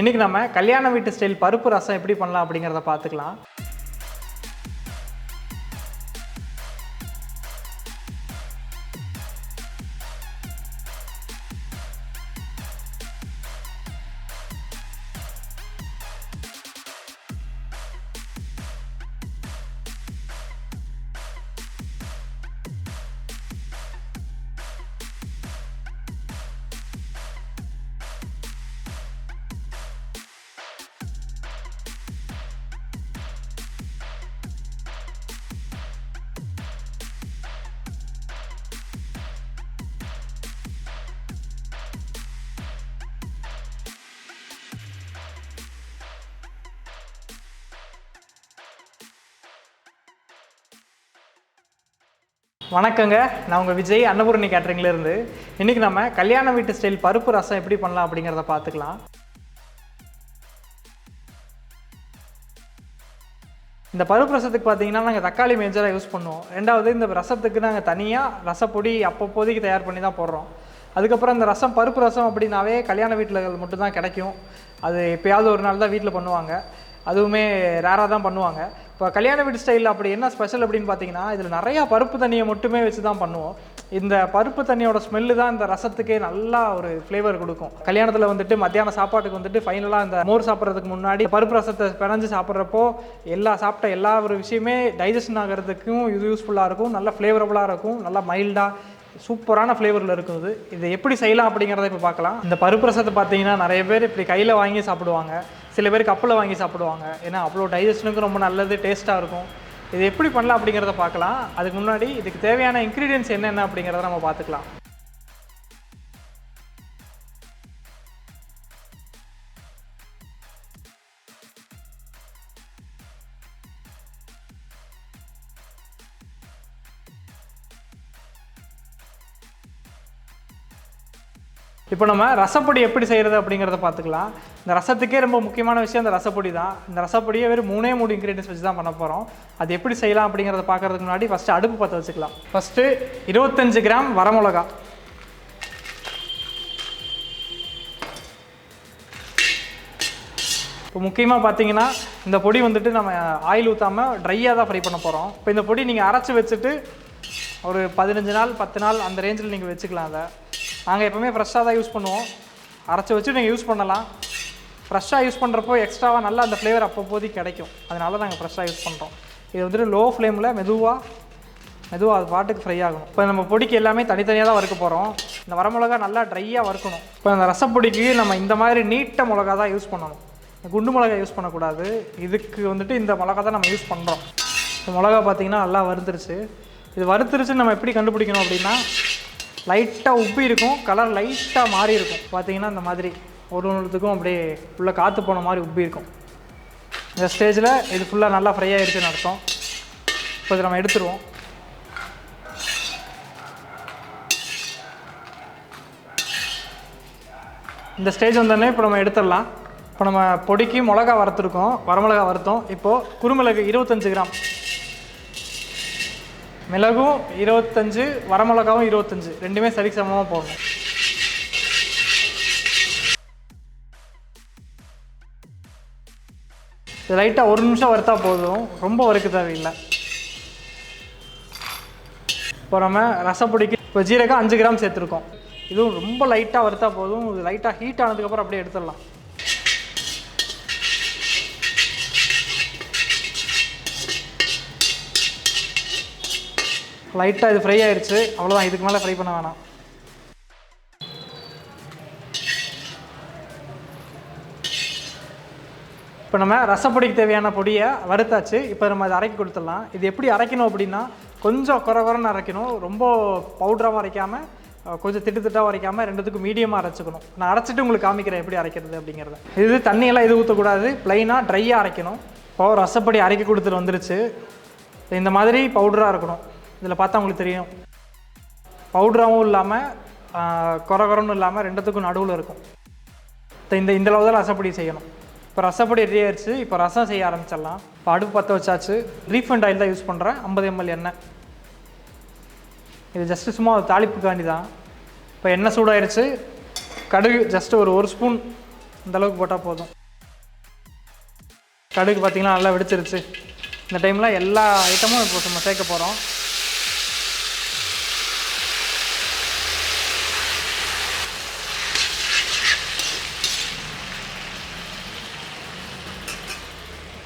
இன்றைக்கி நம்ம கல்யாண வீட்டு ஸ்டைல் பருப்பு ரசம் எப்படி பண்ணலாம் அப்படிங்கிறத பார்த்துக்கலாம். வணக்கங்க. நான் உங்கள் விஜய் அன்னபூரணி கேட்ரிங்லேருந்து இன்றைக்கி நம்ம கல்யாண வீட்டு ஸ்டைல் பருப்பு ரசம் எப்படி பண்ணலாம் அப்படிங்கிறத பார்த்துக்கலாம். இந்த பருப்பு ரசத்துக்கு பார்த்தீங்கன்னா நாங்கள் தக்காளி மேஜராக யூஸ் பண்ணுவோம். ரெண்டாவது இந்த ரசத்துக்கு நாங்கள் தனியாக ரசப்பொடி அப்பப்போதைக்கு தயார் பண்ணி தான் போடுறோம். அதுக்கப்புறம் இந்த ரசம் பருப்பு ரசம் அப்படின்னாவே கல்யாண வீட்டில் மட்டும்தான் கிடைக்கும். அது எப்பயாவது ஒரு நாள் தான் வீட்டில் பண்ணுவாங்க. அதுவுமே ரேராக தான் பண்ணுவாங்க. இப்போ கல்யாண வீடு ஸ்டைலில் அப்படி என்ன ஸ்பெஷல் அப்படின்னு பார்த்தீங்கன்னா இதில் நிறையா பருப்பு தண்ணியை மட்டுமே வச்சு தான் பண்ணுவோம். இந்த பருப்பு தண்ணியோட ஸ்மெல்லு தான் இந்த ரசத்துக்கே நல்லா ஒரு ஃப்ளேவர் கொடுக்கும். கல்யாணத்தில் வந்துட்டு மத்தியான சாப்பாட்டுக்கு வந்துட்டு ஃபைனலாக இந்த மோர் சாப்பிட்றதுக்கு முன்னாடி பருப்பு ரசத்தை பிணைஞ்சு சாப்பிட்றப்போ எல்லா சாப்பிட்ட எல்லா ஒரு விஷயமே டைஜஷன் ஆகிறதுக்கும் இது யூஸ்ஃபுல்லாக இருக்கும். நல்லா ஃப்ளேவரபுளாக இருக்கும். நல்லா மைல்டாக சூப்பரான ஃப்ளேவரில் இருக்கும் இது. இதை எப்படி செய்யலாம் அப்படிங்கிறத இப்போ பார்க்கலாம். இந்த பருப்பு ரசத்தை பார்த்தீங்கன்னா நிறைய பேர் இப்படி கையில் வாங்கி சாப்பிடுவாங்க. சில பேர் கப்பில் வாங்கி சாப்பிடுவாங்க. ஏன்னா அவ்வளோ டைஜஷனுக்கு ரொம்ப நல்லது டேஸ்ட்டாக இருக்கும். இது எப்படி பண்ணலாம் அப்படிங்கிறத பார்க்கலாம். அதுக்கு முன்னாடி இதுக்கு தேவையான இன்க்ரீடியன்ஸ் என்னென்ன அப்படிங்கிறத நம்ம பார்த்துக்கலாம். இப்போ நம்ம ரசப்பொடி எப்படி செய்கிறது அப்படிங்கிறத பார்த்துக்கலாம். இந்த ரசத்துக்கே ரொம்ப முக்கியமான விஷயம் இந்த ரசப்பொடி தான். இந்த ரசப்பொடியை வெறும் மூணே மூணு இன்க்ரீடியன்ஸ் வச்சு தான் பண்ண போகிறோம் அது எப்படி செய்யலாம் அப்படிங்கிறத பார்க்கறதுக்கு முன்னாடி ஃபஸ்ட்டு அடுப்பு பற்ற வச்சுக்கலாம். ஃபஸ்ட்டு இருபத்தஞ்சு கிராம் வரமிளகா. இப்போ முக்கியமாக பார்த்தீங்கன்னா இந்த பொடி வந்துட்டு நம்ம ஆயில் ஊற்றாமல் ட்ரையாக தான் ஃப்ரை பண்ண போகிறோம் இப்போ இந்த பொடி நீங்கள் அரைச்சி வச்சுட்டு ஒரு பதினஞ்சு நாள் பத்து நாள் அந்த ரேஞ்சில் நீங்கள் வச்சுக்கலாம் அதை. நாங்கள் எப்போவுமே ஃப்ரெஷ்ஷாக தான் யூஸ் பண்ணுவோம். அரைச்சி வச்சு நீங்கள் யூஸ் பண்ணலாம். ஃப்ரெஷ்ஷாக யூஸ் பண்ணுறப்போ எக்ஸ்ட்ராவாக நல்லா அந்த ஃப்ளேவர் அப்பப்போதைக்கு கிடைக்கும். அதனால நாங்கள் ஃப்ரெஷ்ஷாக யூஸ் பண்ணுறோம் இது வந்துட்டு லோ ஃப்ளேமில் மெதுவாக மெதுவாக அது பாட்டுக்கு ஃப்ரை ஆகும் இப்போ நம்ம பொடிக்கு எல்லாமே தனித்தனியாக தான் வறுக்க போகிறோம் இந்த வரமிளகா நல்லா ட்ரையாக வறுக்கணும். இப்போ அந்த ரசப்பொடிக்கு நம்ம இந்த மாதிரி நீட்ட மிளகா தான் யூஸ் பண்ணணும். குண்டு மிளகா யூஸ் பண்ணக்கூடாது. இதுக்கு வந்துட்டு இந்த மிளகா தான் நம்ம யூஸ் பண்ணுறோம் இந்த மிளகா பார்த்தீங்கன்னா நல்லா வறுத்துருச்சு. இது வறுத்துருச்சுன்னு நம்ம எப்படி கண்டுபிடிக்கணும் அப்படின்னா லைட்டாக உப்பி இருக்கும். கலர் லைட்டாக மாறி இருக்கும். பார்த்தீங்கன்னா இந்த மாதிரி ஒரு ஒன்றுத்துக்கும் அப்படியே ஃபுல்லாக காற்று போன மாதிரி உப்பி இருக்கும். இந்த ஸ்டேஜில் இது ஃபுல்லாக நல்லா ஃப்ரை ஆகிடுச்சுன்னு அர்த்தம். இப்போ இதை நம்ம எடுத்துருவோம். இந்த ஸ்டேஜ் வந்தோடனே இப்போ நம்ம எடுத்துடலாம். இப்போ நம்ம பொடிக்கு மிளகா வறுத்துருக்கோம். வரமிளகா வறுத்தோம். இப்போது குருமிளகு இருபத்தஞ்சு கிராம். மிளகும் இருபத்தஞ்சு வரமிளகாவும் இருபத்தஞ்சு. ரெண்டுமே சரி சமமாக போடணும் இது லைட்டாக ஒரு நிமிஷம் வறுத்தா போதும். ரொம்ப வறுக்க தேவையில்லை. இப்போ நம்ம ரசப்பொடிக்கு இப்போ ஜீரகம் அஞ்சு கிராம் சேர்த்துருக்கோம். இதுவும் ரொம்ப லைட்டாக வறுத்தா போதும். இது லைட்டாக ஹீட் ஆனதுக்கப்புறம் அப்படியே எடுத்துடலாம். லைட்டாக இது ஃப்ரை ஆயிடுச்சு அவ்வளோதான் இதுக்கு மேலே ஃப்ரை பண்ண வேணாம். இப்போ நம்ம ரசப்பொடிக்கு தேவையான பொடியை வறுத்தாச்சு. இப்போ நம்ம அதை அரைக்கி கொடுத்துடலாம். இது எப்படி அரைக்கணும் அப்படின்னா கொஞ்சம் குறை குறைன்னு அரைக்கணும். ரொம்ப பவுடராகவும் அரைக்காமல் கொஞ்சம் திட்டு திட்டாக அரைக்காமல் ரெண்டுத்துக்கும் மீடியமாக அரைச்சிக்கணும். நான் அரைச்சிட்டு உங்களுக்கு காமிக்கிறேன் எப்படி அரைக்கிறது அப்படிங்கிறத. இது தண்ணியெல்லாம் இது ஊற்றக்கூடாது ப்ளைனாக ட்ரையாக அரைக்கணும். இப்போ ரசப்பொடி அரைக்கி கொடுத்துட்டு வந்துருச்சு. இந்த மாதிரி பவுடராக இருக்கணும். இதில் பார்த்தா உங்களுக்கு தெரியும். பவுடராகவும் இல்லாமல் குறை குறைன்னு இல்லாமல் ரெண்டுத்துக்கும் நடுவில் இருக்கும். இந்த இந்த அளவு தான் ரசப்பொடி செய்யணும். இப்போ ரசப்பொடி ரெடி ஆயிடுச்சு. இப்போ ரசம் செய்ய ஆரம்பிச்சிடலாம். இப்போ அடுப்பு பற்ற வச்சாச்சு. ரீஃபண்ட் ஆயில் தான் யூஸ் பண்ணுறேன் ஐம்பது எம்எல் எண்ணெய். இது ஜஸ்ட்டு சும்மா தாளிப்புக்காண்டி தான் இப்போ எண்ணெய் சூடாயிருச்சு. கடுகு ஜஸ்ட்டு ஒரு ஒரு ஸ்பூன் இந்தளவுக்கு போட்டால் போதும். கடுகு பார்த்திங்கன்னா நல்லா வெடிச்சிருச்சு. இந்த டைமில் எல்லா ஐட்டமும் இப்போ நம்ம சேர்க்க போகிறோம்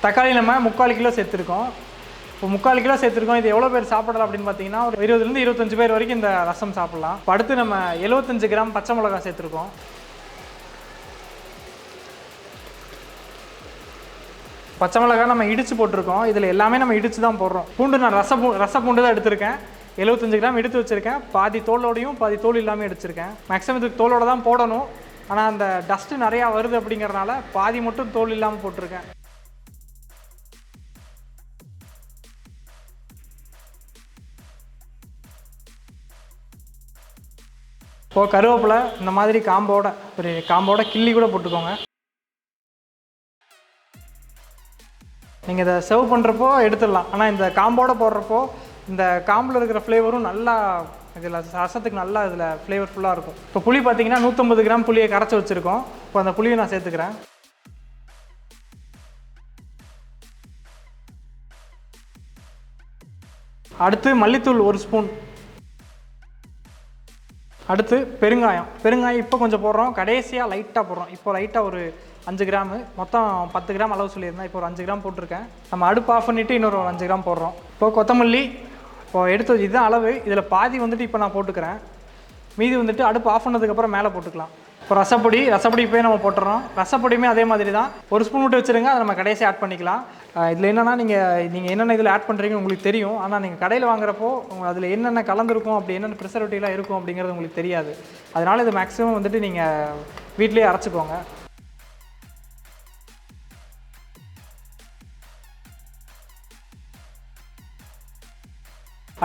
தக்காளி நம்ம முக்கால் கிலோ சேர்த்துருக்கோம். இப்போ முக்கால் கிலோ சேர்த்துருக்கோம். இது எவ்வளோ பேர் சாப்பிடலாம் அப்படின்னு பார்த்தீங்கன்னா ஒரு இருபதுலேருந்து இருபத்தஞ்சு பேர் வரைக்கும் இந்த ரசம் சாப்பிட்லாம். இப்போ அடுத்து நம்ம எழுபத்தஞ்சு கிராம் பச்சை மிளகா சேர்த்துருக்கோம். பச்சை மிளகாய் நம்ம இடித்து போட்டிருக்கோம். இதில் எல்லாமே நம்ம இடித்து தான் போடுறோம். பூண்டு நான் ரச பூ ரச பூண்டு தான் எடுத்திருக்கேன். எழுபத்தஞ்சு கிராம் எடுத்து வச்சுருக்கேன். பாதி தோலோடையும் பாதி தோல் இல்லாமல் எடுத்திருக்கேன். மேக்ஸிமம் இதுக்கு தோலோட தான் போடணும். ஆனால் அந்த டஸ்ட்டு நிறையா வருது அப்படிங்கிறனால பாதி மட்டும் தோல் இல்லாமல் போட்டிருக்கேன். இப்போ கருவேப்பிலை இந்த மாதிரி காம்போட ஒரு காம்போட கிள்ளி கூட போட்டுக்கோங்க. நீங்கள் இதை சர்வ் பண்ணுறப்போ எடுத்துடலாம். ஆனால் இந்த காம்போட போடுறப்போ இந்த காம்பில் இருக்கிற ஃப்ளேவரும் நல்லா இதில் ரசத்துக்கு நல்லா இதில் ஃப்ளேவர்ஃபுல்லாக இருக்கும். இப்போ புளி பார்த்தீங்கன்னா நூற்றம்பது கிராம் புளியை கரைச்சி வச்சுருக்கோம். இப்போ அந்த புளியை நான் சேர்த்துக்கிறேன். அடுத்து மல்லித்தூள் ஒரு ஸ்பூன். அடுத்து பெருங்காயம். பெருங்காயம் இப்போ கொஞ்சம் போடுறோம். கடைசியாக லைட்டாக போடுறோம். இப்போ லைட்டாக ஒரு அஞ்சு கிராமு. மொத்தம் பத்து கிராம் அளவு சொல்லியிருந்தேன். இப்போ ஒரு அஞ்சு கிராம் போட்டிருக்கேன். நம்ம அடுப்பு ஆஃப் பண்ணிவிட்டு இன்னொரு ஒரு அஞ்சு கிராம் போடுறோம். இப்போ கொத்தமல்லி இப்போ எடுத்து இதுதான் அளவு. இதில் பாதி வந்துட்டு இப்போ நான் போட்டுக்கிறேன். மீதி வந்துட்டு அடுப்பு ஆஃப் பண்ணதுக்கப்புறம் மேலே போட்டுக்கலாம். இப்போ ரசப்பொடி ரசப்பொடி போய் நம்ம போட்டுறோம். ரசப்பொடியுமே அதே மாதிரி தான் ஒரு ஸ்பூன் விட்டு வச்சுருங்க அதை நம்ம கடைசி ஆட் பண்ணிக்கலாம். இதில் என்னென்னா நீங்கள் நீங்கள் என்னென்ன இதில் ஆட் பண்ணுறீங்கன்னு உங்களுக்கு தெரியும். ஆனால் நீங்கள் கடையில் வாங்குறப்போ அதில் என்னென்ன கலந்துருக்கும் அப்படி என்னென்ன ப்ரிசர்வேட்டிவ்லாம் இருக்கும் அப்படிங்கிறது உங்களுக்கு தெரியாது. அதனால் இது மேக்ஸிமம் வந்துட்டு நீங்கள் வீட்டிலேயே அரைச்சிக்கோங்க.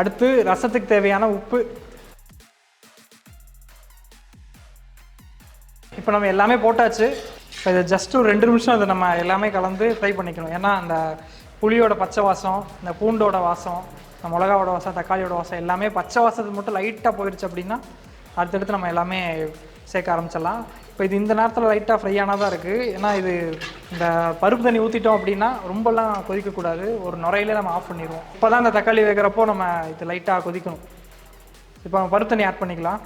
அடுத்து ரசத்துக்கு தேவையான உப்பு. இப்போ நம்ம எல்லாமே போட்டாச்சு. இப்போ இது ஜஸ்ட் ஒரு ரெண்டு நிமிஷம் அதை நம்ம எல்லாமே கலந்து ஃப்ரை பண்ணிக்கணும். ஏன்னா அந்த புளியோட பச்சை வாசம் இந்த பூண்டோட வாசம் இந்த மிளகாவோட வாசம் தக்காளியோட வாசம் எல்லாமே பச்சை வாசத்துக்கு மட்டும் லைட்டாக போயிடுச்சு அப்படின்னா அடுத்தடுத்து நம்ம எல்லாமே சேர்க்க ஆரம்பிச்சிடலாம். இப்போ இது இந்த நேரத்தில் லைட்டாக ஃப்ரை ஆனதாக இருக்குது ஏன்னா இது இந்த பருப்பு தண்ணி ஊற்றிட்டோம் அப்படின்னா ரொம்பலாம் கொதிக்கக்கூடாது. ஒரு நுரையிலே நம்ம ஆஃப் பண்ணிடுவோம். இப்போ தான் இந்த தக்காளி வைக்கிறப்போ நம்ம இது லைட்டாக கொதிக்கணும். இப்போ நம்ம பருப்பு தண்ணி ஆட் பண்ணிக்கலாம்.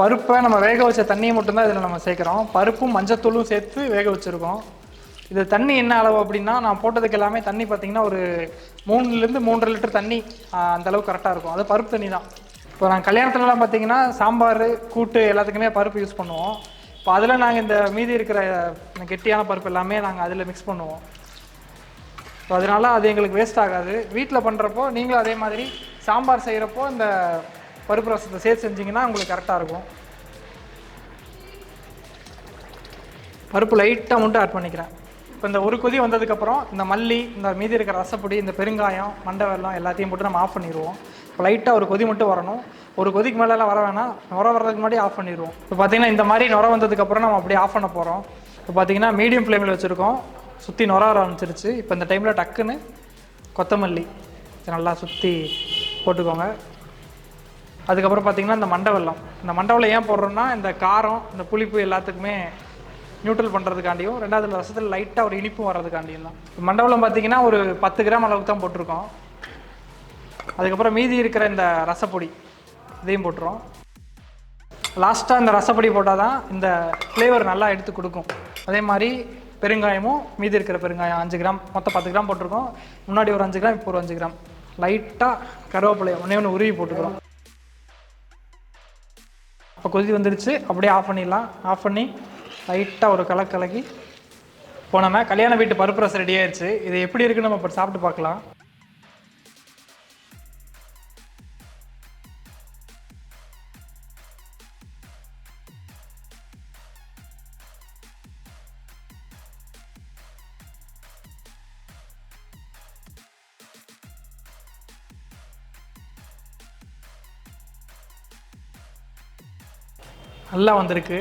பருப்பை நம்ம வேக வச்ச தண்ணியை மட்டும்தான் இதில் நம்ம சேர்க்குறோம். பருப்பும் மஞ்சத்தூளும் சேர்த்து வேக வச்சுருக்கோம். இது தண்ணி என்ன அளவு அப்படின்னா நான் போட்டதுக்கு எல்லாமே தண்ணி பார்த்தீங்கன்னா ஒரு மூணுலேருந்து மூன்றரை லிட்டர் தண்ணி அந்தளவு கரெக்டாக இருக்கும். அது பருப்பு தண்ணி தான். இப்போ நான் கல்யாணத்துலலாம் பார்த்தீங்கன்னா சாம்பார் கூட்டு எல்லாத்துக்குமே பருப்பு யூஸ் பண்ணுவோம். இப்போ அதில் நாங்கள் இந்த மீதி இருக்கிற இந்த கெட்டியான பருப்பு எல்லாமே நாங்கள் அதில் மிக்ஸ் பண்ணுவோம். ஸோ அதனால அது எங்களுக்கு வேஸ்ட் ஆகாது. வீட்டில் பண்ணுறப்போ நீங்களும் அதே மாதிரி சாம்பார் செய்கிறப்போ இந்த பருப்பு ரசத்தை சேர்த்து செஞ்சிங்கன்னா உங்களுக்கு கரெக்டாக இருக்கும். பருப்பு லைட்டாக மட்டும் ஆட் பண்ணிக்கிறேன். இப்போ இந்த ஒரு கொதி வந்ததுக்கப்புறம் இந்த மல்லி இந்த மீதி இருக்கிற ரசப்பொடி இந்த பெருங்காயம் மண்டை வெள்ளம் எல்லாத்தையும் போட்டு நம்ம ஆஃப் பண்ணிடுவோம். இப்போ லைட்டாக ஒரு கொதி மட்டும் வரணும். ஒரு கொதிக்கு மேலெல்லாம் வர வேணாம். நுர வர்றதுக்கு முன்னாடி ஆஃப் பண்ணிடுவோம். இப்போ பார்த்தீங்கன்னா இந்த மாதிரி நுர வந்ததுக்கப்புறம் நம்ம அப்படியே ஆஃப் பண்ண போகிறோம் இப்போ பார்த்தீங்கன்னா மீடியம் ஃப்ளேமில் வச்சுருக்கோம். சுற்றி நுர வர ஆரம்பிச்சிருச்சு. இப்போ இந்த டைமில் டக்குன்னு கொத்தமல்லி இதை நல்லா சுற்றி போட்டுக்கோங்க. அதுக்கப்புறம் பார்த்திங்கன்னா இந்த மண்டவெல்லம் இந்த மண்டை ஏன் போடுறோம்னா இந்த காரம் இந்த புளிப்பு எல்லாத்துக்குமே நியூட்ரல் பண்ணுறதுக்காண்டியும் ரெண்டாவது ரசத்தில் லைட்டாக ஒரு இனிப்பு வர்றதுக்காண்டியும் தான். மண்டபலம் பார்த்திங்கன்னா பார்த்தீங்கன்னா ஒரு பத்து கிராம் அளவுக்கு தான் போட்டிருக்கோம். அதுக்கப்புறம் மீதி இருக்கிற இந்த ரசப்பொடி இதையும் போட்டுரும் லாஸ்ட்டாக இந்த ரசப்பொடி போட்டால் தான் இந்த ஃப்ளேவர் நல்லா எடுத்து கொடுக்கும். அதே மாதிரி பெருங்காயமும் மீதி இருக்கிற பெருங்காயம் அஞ்சு கிராம் மொத்தம் பத்து கிராம் போட்டிருக்கோம். முன்னாடி ஒரு அஞ்சு கிராம் இப்போ ஒரு அஞ்சு கிராம். லைட்டாக கருவேப்பிலை ஒன்றே ஒன்று உருவி போட்டுக்கிறோம். இப்போ கொதி வந்துடுச்சு அப்படியே ஆஃப் பண்ணிடலாம். ஆஃப் பண்ணி லைட்டாக ஒரு கலக்கலக்கி இப்போ நம்ம கல்யாண வீட்டு பருப்பு ரசம் ரெடி ஆயிடுச்சு இது எப்படி இருக்குன்னு நம்ம இப்போ சாப்பிட்டு பார்க்கலாம். நல்லா வந்திருக்கு.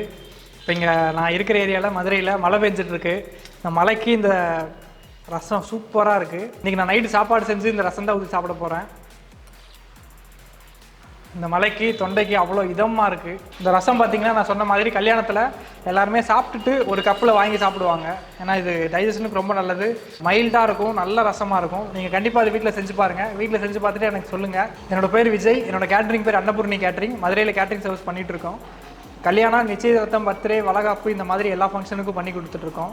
இப்போ இங்கே நான் இருக்கிற ஏரியாவில் மதுரையில் மழை பெஞ்சிட்ருக்கு. இந்த மலைக்கு இந்த ரசம் சூப்பராக இருக்குது இன்றைக்கி நான் நைட்டு சாப்பாடு செஞ்சு இந்த ரசம் தான் ஊற்றி சாப்பிட போகிறேன் இந்த மலைக்கு தொண்டைக்கு அவ்வளோ இதமாக இருக்குது இந்த ரசம் பார்த்தீங்கன்னா நான் சொன்ன மாதிரி கல்யாணத்தில் எல்லாருமே சாப்பிட்டுட்டு ஒரு கப்பில் வாங்கி சாப்பிடுவாங்க. ஏன்னா இது டைஜஷனுக்கு ரொம்ப நல்லது. மைல்டாக இருக்கும் நல்ல ரசமாக இருக்கும். நீங்கள் கண்டிப்பாக அது வீட்டில் செஞ்சு பாருங்கள் வீட்டில் செஞ்சு பார்த்துட்டு எனக்கு சொல்லுங்கள் என்னோடய பேர் விஜய் என்னோடய கேட்ரிங் பேர் அன்னபூர்ணி கேட்ரிங் மதுரையில் கேட்ரிங் சர்வீஸ் பண்ணிகிட்ருக்கோம் இருக்கோம். கல்யாணம் நிச்சயதார்த்தம் பர்த்டே வளகாப்பு இந்த மாதிரி எல்லா ஃபங்க்ஷனுக்கும் பண்ணி கொடுத்துட்ருக்கோம்.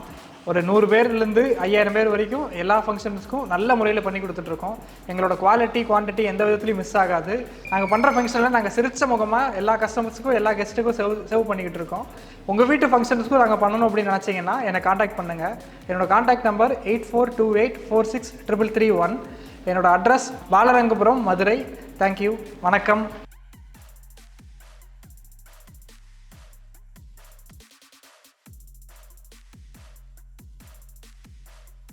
ஒரு நூறு பேர்லேருந்து ஐயாயிரம் பேர் வரைக்கும் எல்லா ஃபங்க்ஷன்ஸ்க்கும் நல்ல முறையில் பண்ணி கொடுத்துட்ருக்கோம். எங்களோட குவாலிட்டி குவான்டிட்டி எந்த விதத்துலையும் மிஸ் ஆகாது. நாங்கள் பண்ணுற ஃபங்க்ஷனில் நாங்கள் சிரிச்ச முகமாக எல்லா கஸ்டமர்ஸுக்கும் எல்லா கெஸ்ட்டுக்கும் செவ் சேவ் பண்ணிக்கிட்டு இருக்கோம் உங்கள் வீட்டு ஃபங்க்ஷன்ஸ்க்கும் நாங்கள் பண்ணணும் அப்படின்னு நினச்சிங்கன்னா என்னை காண்டாக்ட் பண்ணுங்கள் என்னோட contact number eight four two eight four six triple three one என்னோட address Balarangapuram Madurai. Thank you வணக்கம்.